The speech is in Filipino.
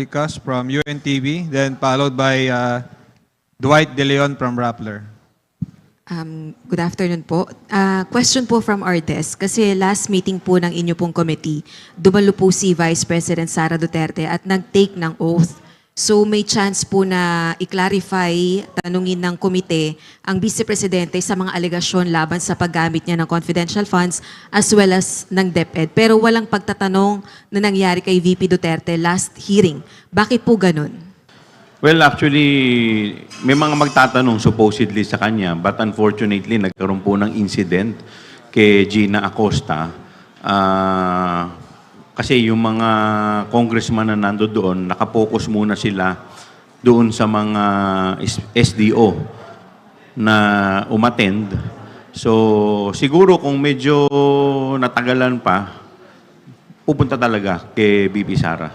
Ricas from UNTV, then followed by uh, Dwight De Leon from Rappler. Um, good afternoon po. Ah, question po from our desk. Kasi last meeting po ng inyo pong committee, dumalo po si Vice President Sara Duterte at nag-take ng oath. So may chance po na i-clarify, tanungin ng komite ang Vice Presidente sa mga alegasyon laban sa paggamit niya ng confidential funds as well as ng DepEd. Pero walang pagtatanong na nangyari kay VP Duterte last hearing. Bakit po ganun? Well, actually, may mga magtatanong supposedly sa kanya, but unfortunately, nagkaroon po ng incident kay Gina Acosta. Ah, kasi yung mga congressman na nando doon, nakapokus muna sila doon sa mga SDO na umattend. So, siguro kung medyo natagalan pa, pupunta talaga kay BP Sara.